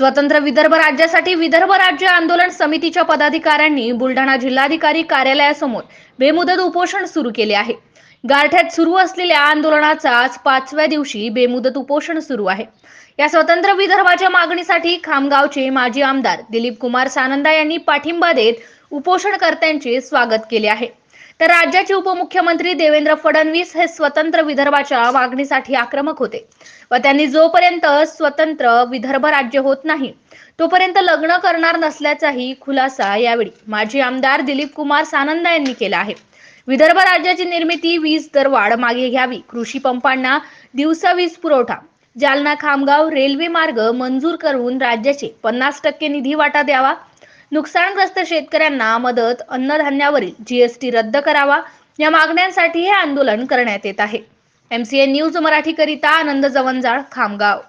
स्वतंत्र विदर्भ राज्यासाठी विदर्भ राज्य आंदोलन समितीच्या पदाधिकाऱ्यांनी बुलढाणा जिल्हाधिकारी कार्यालयासमोर बेमुदत उपोषण सुरू केले आहे. गारठ्यात सुरू असलेल्या आंदोलनाचा आज पाचव्या दिवशी बेमुदत उपोषण सुरू आहे. या स्वतंत्र विदर्भाच्या मागणीसाठी खामगावचे माजी आमदार दिलीप कुमार सानंदा यांनी पाठिंबा देत उपोषणकर्त्यांचे स्वागत केले आहे. तर राज्याचे उपमुख्यमंत्री देवेंद्र फडणवीस हे स्वतंत्र विदर्भाच्या मागणीसाठी आक्रमक होते व त्यांनी जोपर्यंत स्वतंत्र विदर्भ राज्य होत नाही तोपर्यंत लग्न करणार नसल्याचाही खुलासा यावेळी माजी आमदार दिलीप कुमार सानंदा यांनी केला आहे. विदर्भ राज्याची निर्मिती वीज दरवाढ मागे घ्यावी कृषी पंपांना दिवसा वीज पुरवठा जालना खामगाव रेल्वे मार्ग मंजूर करून राज्याचे पन्नास टक्के निधी वाटा द्यावा नुकसानग्रस्त शेतकऱ्यांना मदत अन्नधान्यावरील जीएसटी रद्द करावा या मागण्यांसाठी हे आंदोलन करण्यात येत आहे. एमसीए न्यूज मराठीकरिता आनंद जवंजाळ खामगाव.